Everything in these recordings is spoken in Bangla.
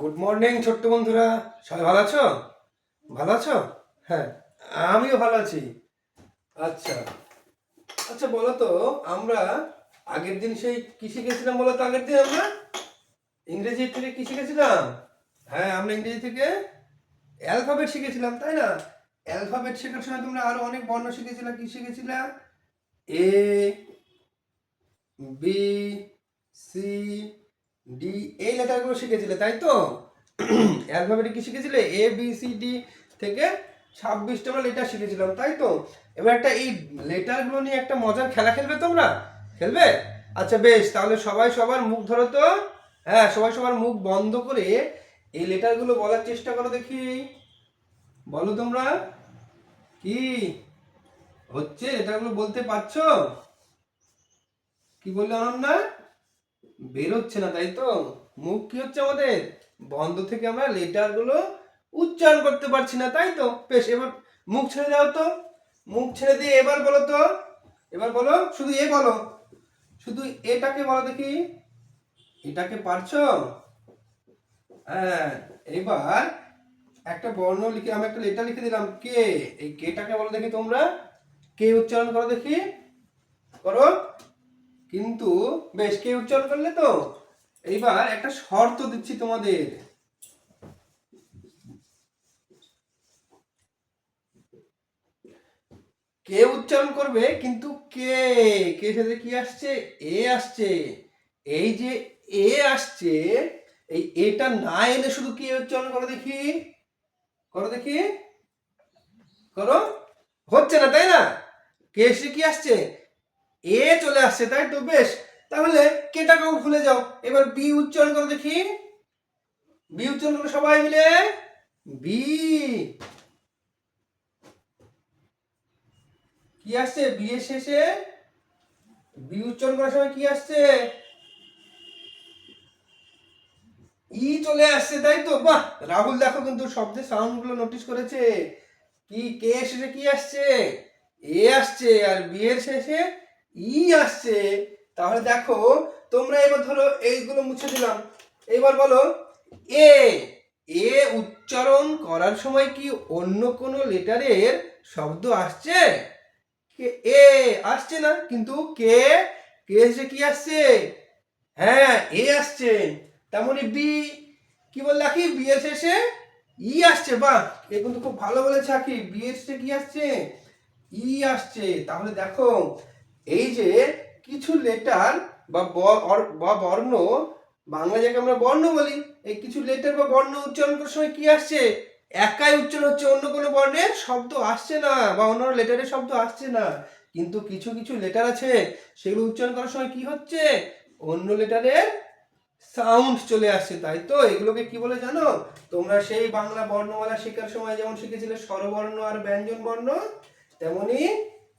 গুড মর্নিং ছোট্ট বন্ধুরা। সবাই ভালো আছো? ভালো আছো? হ্যাঁ আমিও ভালো আছি। আচ্ছা। আচ্ছা বলো তো, আমরা আগের দিন সেই কি শিখেছিলাম বলো তো, আগের দিন আমরা? ইংরেজি থেকে কি শিখেছিলাম? হ্যাঁ আমরা ইংরেজি থেকে অ্যালফাবেট শিখেছিলাম, তাই না? অ্যালফাবেট শেখার সময় তোমরা আরও অনেক বর্ণ শিখেছিলা, কি শিখেছিলা? এ বি সি ডি এই লেটারগুলো শিখেছিলে, তাই তো? অ্যালফাবেটে কি শিখেছিলে? এ বি সি ডি থেকে ছাব্বিশটা লেটার শিখেছিলাম, তাই তো? এবার একটা এই লেটারগুলো নিয়ে একটা মজার খেলা খেলবে তোমরা? খেলবে? আচ্ছা বেশ, তাহলে সবাই সবার মুখ ধরো তো। হ্যাঁ সবাই সবার মুখ বন্ধ করে এই লেটারগুলো বলার চেষ্টা করো দেখি। বলো তোমরা, কি হচ্ছে? লেটারগুলো বলতে পারছ? কি বললে অনন্যা? বেরোচ্ছে না, তাই তো? মুখ কি হচ্ছে আমাদের? বন্ধ থেকে আমরা লেটারগুলো উচ্চারণ করতে পারছি না, তাই তো? বেশ, এবার মুখ ছেড়ে দাও তো। মুখ ছেড়ে দিয়ে এবার বলো তো। এবার বলো, শুধু এ বলো। শুধু এটাকে বলো দেখি। এটাকে পারছ? হ্যাঁ এবার একটা বর্ণ লিখে, আমি একটা লেটার লিখে দিলাম। কে? এই কেটাকে বলো দেখি তোমরা। কে উচ্চারণ করো দেখি। করো। কিন্তু বেশ, কে উচ্চারণ করলে তো? এইবার একটা শর্ত দিচ্ছি তোমাদের। কে উচ্চারণ করবে? কিন্তু কে? কে সাথে কি আসছে? এ আসছে। এই যে এ আসছে, এই এটা না এনে শুধু কে উচ্চারণ করো দেখি? করো দেখি। করো? হচ্ছে না, তাই না? কে এসে কি আসছে? এ চলে আসছে, তাই তো? বেশ, তাহলে কেটাকেও ভুলে যাও। এবার বি উচ্চারণ করো দেখি। বি উচ্চারণ করো সবাই মিলে। বি। কি আসছে? বি এর শেষে? বি উচ্চারণ করার সময় কি আসছে? ই চলে আসছে, তাই তো? বাহ, রাহুল দেখো কিন্তু শব্দের সাউন্ডগুলো নোটিস করেছে। কি, কে শেষে কি আসছে? এ আসছে, আর বি এর শেষে ই আসছে। তাহলে দেখো, তোমরা এবার ধরো এইগুলো মুছে দিলাম। এবার বলো, এ এ উচ্চারণ করার সময় কি অন্য কোনো লেটারের শব্দ আসছে? কে, এ আসছে না, কিন্তু কে কে এসে কি আসছে? হ্যাঁ এ আসছে। তেমনি বি, কি বললে আকি বি এর শেষে ই আসছে। বাহ, এ কিন্তু খুব ভালো বলেছে আকি বি এর কি আসছে? ই আসছে। তাহলে দেখো এই যে কিছু লেটার বা বর্ণ, বাংলা যাকে আমরা বর্ণ বলি, এই কিছু লেটার বা বর্ণ উচ্চারণ করার সময় কি আসছে? একাই উচ্চারণ হচ্ছে, অন্য কোনো বর্ণের শব্দ আসছে না, বা অন্য লেটারের শব্দ আসছে না। কিন্তু কিছু কিছু লেটার আছে, সেগুলো উচ্চারণ করার সময় কি হচ্ছে? অন্য লেটারের সাউন্ড চলে আসছে, তাই তো? এগুলোকে কি বলে জানো? তোমরা সেই বাংলা বর্ণমালা শেখার সময় যেমন শিখেছিলে স্বরবর্ণ আর ব্যঞ্জন বর্ণ, তেমনি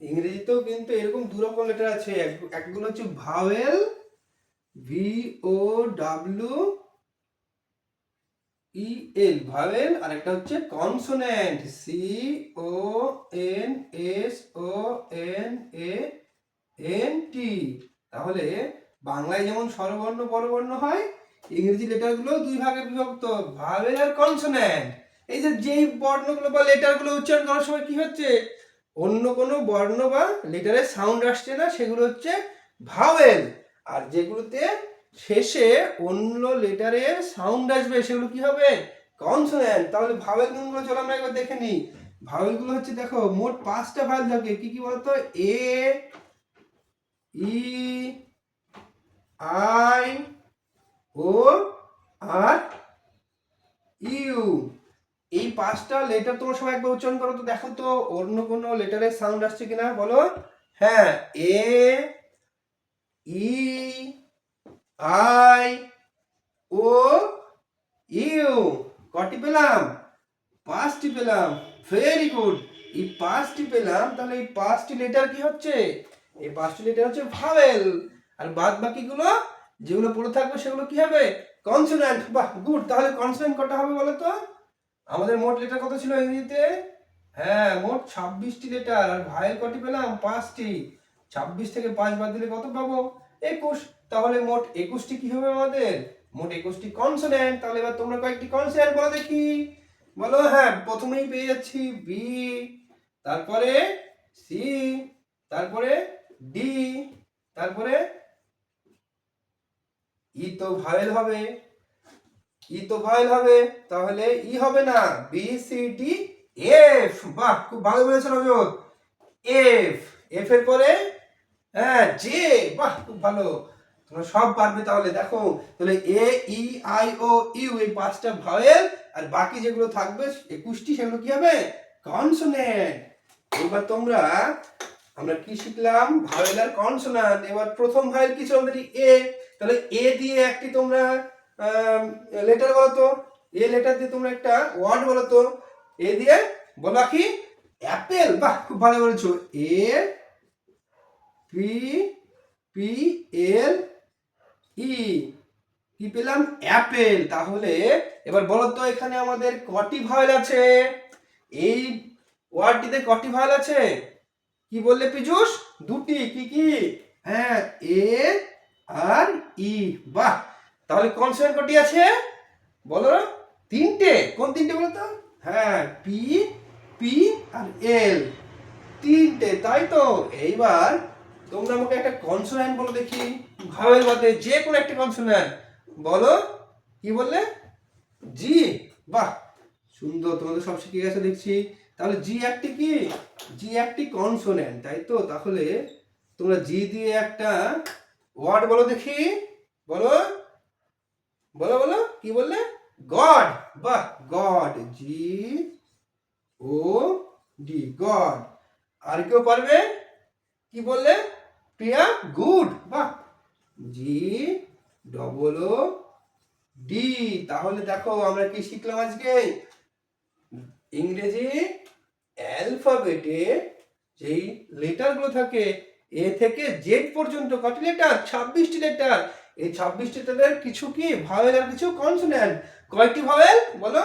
ইংরেজিতেও কিন্তু এরকম দু রকম লেটার আছে। এক- একগুলো হচ্ছে vowel V O W E L vowel আর একটা হচ্ছে consonant C O N S O N A N T তাহলে বাংলায় যেমন স্বরবর্ণ বড়বর্ণ হয়, ইংরেজি লেটারগুলো দুই ভাগে বিভক্ত ভাওয়েল আর কনসোনেন্ট এই যে যেই বর্ণগুলো বা লেটারগুলো উচ্চারণ করার সময় কি হচ্ছে? অন্য কোনো বর্ণ বা লেটারের সাউন্ড আসছে না, সেগুলো হচ্ছে ভাওয়েল। আর যেগুলোতে শেষে অন্য লেটারের সাউন্ড আসবে, সেগুলো কি হবে? কনসোনেন্ট তাহলে ভাওয়েলগুলো চলো আমরা একবার দেখে নিই। ভাওয়েলগুলো হচ্ছে, দেখো, মোট পাঁচটা ভাওয়েল থাকে। কি কি বলতো? এ, ই, আই, ও, আর, ইউ। এই পাঁচটা লেটার তোমরা সবাই একবার উচ্চারণ করো তো দেখো তো, অন্য কোনো লেটারের সাউন্ড আসছে কিনা বলো। হ্যাঁ এ, ই, আই, ও, ইউ, কটি পেলাম? পাঁচটি পেলাম। ভেরি গুড এই পাঁচটি পেলাম, তাহলে এই পাঁচটি লেটার কি হচ্ছে? এই পাঁচটি লেটার হচ্ছে ভাওয়েল আর বাদ বাকিগুলো, যেগুলো পড়ে থাকবে সেগুলো কি হবে? কনসোনেন্ট বাহ গুড তাহলে কনসোনেন্ট কটা হবে বলো তো? আমাদের মোট লেটার কত ছিল ইংরেজিতে হ্যাঁ মোট ছাব্বিশটি লেটার আর ভাইয়ের কটি পেলাম? পাঁচটি। ছাব্বিশ থেকে পাঁচ বাদ দিলে কত পাবো? একুশ। তাহলে মোট একুশটি কি হবে আমাদের? মোট একুশটি কনসোনেন্ট তাহলে এবার তোমরা কয়েকটি কনসোনেন্ট বলো দেখি। বলো হ্যাঁ প্রথমেই পেয়ে যাচ্ছি বি তারপরে সি তারপরে ডি তারপরে ই তো ভায়েল হবে। ই তো ভায়েল হবে? তাহলে ই হবে না বি সি ডি এফ বাহ, খুব ভালো বলেছ রজত এফ এফ এর পরে হ্যাঁ জে বাহ, খুব ভালো। তোমরা সব পারবে তাহলে, দেখো। তাহলে এ ই আই ও ইউ এই পাঁচটা ভাওয়েল আর বাকি যেগুলো থাকবে, একুশটি, সেগুলো কি হবে? কনসোনেন্ট এবার তোমরা, আমরা কি শিখলাম? ভাওয়েল আর কনসোনান্ট এবার প্রথম ভাওয়েল কি ছিল? আমাদের এ তাহলে এ দিয়ে একটি তোমরা লেটার বলো তো এ লেটার দিয়ে তোমরা একটা ওয়ার্ড বলো তো এ দিয়ে বলো কি? অ্যাপেল বাহ, খুব ভালো বলেছ। এ পি পি এল ই কি পেলাম? অ্যাপেল তাহলে এবার বলো তো, এখানে আমাদের কটি ভাওয়েল আছে? এই ওয়ার্ডটিতে কটি ভাওয়েল আছে? কি বললে পীযুষ? দুটি। কি কি? হ্যাঁ এ আর ই বাহ তাহলে কনসোনেন্ট কটি আছে? বলো। তিনটে। কোন তিনটে বলো তো? হ্যাঁ পি পি আর এল তিনটে, তাই তো? এইবার তোমরা আমাকে একটা কনসোনেন্ট বলো দেখি। ভাবের মধ্যে যে কোনো একটা কনসোনেন্ট বলো, কি বললে? জি বাহ, সুন্দর, তোমাদের সব শিখে গেছে দেখছি। তাহলে জি একটি কি? জি একটি কনসোনেন্ট তাই তো? তাহলে তোমরা জি দিয়ে একটা ওয়ার্ড বলো দেখি। বলো। বলো বলো, কি বললে? গড বাহ god G O D god আর কেউ পারবে? কি বললে? প্রিয়া গুড বাহ জি ডবল ও ডি তাহলে দেখো আমরা কি শিখলাম আজকে? ইংরেজি অ্যালফাবেটে যেই লেটারগুলো থাকে, এ থেকে জেড পর্যন্ত কটি লেটার ছাব্বিশটি লেটার এই ছাব্বিশটি লেটারের কিছু কি? ভাওয়েল আর কিছু কনসোন্যান্ট কয়টি ভাওয়েল বলো।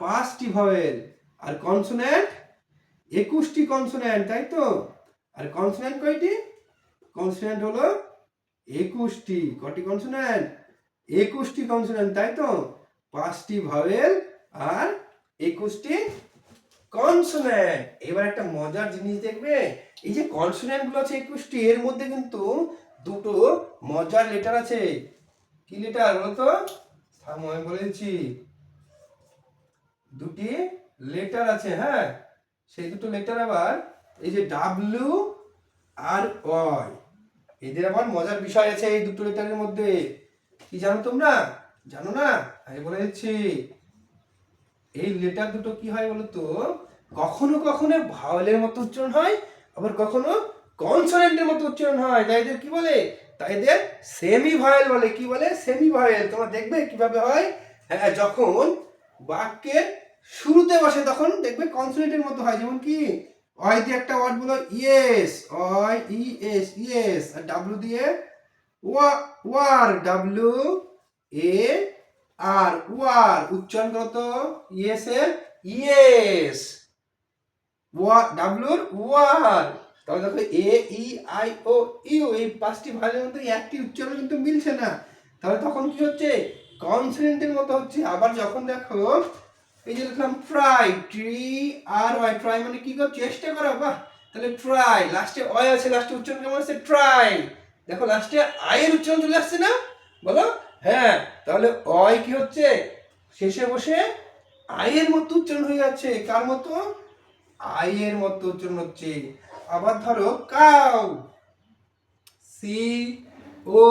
পাঁচটি ভাওয়েল আর কনসোন্যান্ট একুশটি কনসোন্যান্ট তাই তো? আর কনসোন্যান্ট কয়টি? কনসোন্যান্ট হলো একুশটি। কটি কনসোন্যান্ট একুশটি কনসোন্যান্ট তাই তো? পাঁচটি ভাওয়েল আর একুশটি কনসোন্যান্ট এবার একটা মজার জিনিস দেখবে। এই যে কনসোন্যান্টগুলো আছে একুশটি, এর মধ্যে কিন্তু দুটো মজার লেটার আছে। কি লেটার বলো তো। থামো আমি বলে দিচ্ছি দুটি লেটার আছে হ্যাঁ? সেই দুটো লেটার আবার এই যে ডাব্লিউ আর ওয়াই এদের আবার মজার বিষয় আছে এই দুটো লেটারের মধ্যে। কি জানো তোমরা? জানো না? আমি বলে দিচ্ছি। এই লেটার দুটো কি হয় বলতো কখনো কখনো ভাওয়েলের মতো উচ্চারণ হয়, আবার কখনো কনসোনেন্টের মতো উচ্চারণ হয়, তাই এদের কি বলে? তাই এদের সেমি ভাওয়েল বলে। কি বলে? সেমি ভাওয়েল তোমরা দেখবে কীভাবে হয়? হ্যাঁ যখন বাক্যের শুরুতে বসে, তখন দেখবে কনসোনেন্টের মতো হয়। যেমন কি? অয় দিয়ে একটা ওয়ার্ড বলো yes Y E S yes আর ডাব্লিউ দিয়ে ওয়া, war W A R war. উচ্চারণ করো তো। ইয়েস এর ইয়েস ওয়া ডাব্লিউর ওয়ার। তাহলে দেখো এ ই আই ও ইউ এই পাঁচটি ভাষার মধ্যে একটি উচ্চারণ কিন্তু মিলছে না। তাহলে তখন কি হচ্ছে? কনসোনেন্টের মতো হচ্ছে। আবার যখন দেখো, এই যে দেখলাম ট্রাই ট্রি আর ওয়াই ট্রাই মানে কি কর চেষ্টা করা, বাহ! তাহলে ট্রাই লাস্টে অয় আছে লাস্টে উচ্চারণ কেমন আছে ট্রাই দেখো লাস্টে আয়ের উচ্চারণ চলে আসছে না? বলো? হ্যাঁ তাহলে অয় কি হচ্ছে? শেষে বসে আয়ের মতো উচ্চারণ হয়ে যাচ্ছে। কার মতো? আয়ের মতো উচ্চারণ হচ্ছে। আবার ধরো cow C O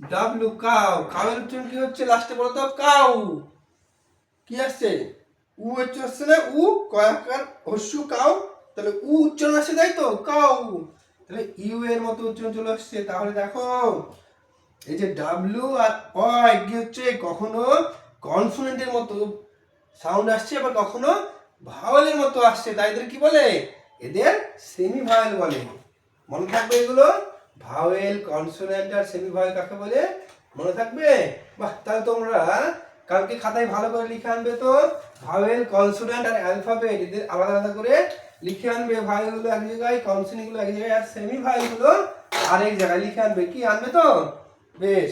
W cow কাউয়ের উচ্চারণ কি হচ্ছে? লাস্টে বলো তো কাউ কি আসছে? উ উচ্চারণ না, উ কয়াকার হস্যু কাউ তাহলে উ উচ্চারণ আসছে তাই তো কাউ তাহলে ইউ এর মতো উচ্চারণ চলে আসছে। তাহলে দেখো, এই যে ডাব্লিউ আর অয় কি হচ্ছে? কখনো কনসোনেন্টের মতো সাউন্ড আসছে, আবার কখনো ভাওয়েলের মতো আসছে। তাই কি বলে? এদের সেমি ভাওয়েল বলে। মনে থাকবে এগুলো? ভাওয়েল কনসোনেন্ট আর সেমি ভাওয়েল কাকে বলে? মনে থাকবে? বাহ, তাহলে তোমরা কালকে খাতায় ভালো করে লিখে আনবে তো? ভাওয়েল কনসোনেন্ট আর অ্যালফাবেট এদের আলাদা আলাদা করে লিখে আনবে। ভাওয়েলগুলো এক জায়গায় কনসোনেন্টগুলো এক জায়গায় আর সেমি ভাওয়েলগুলো আরেক জায়গায় লিখে আনবে। কি আনবে তো? বেশ।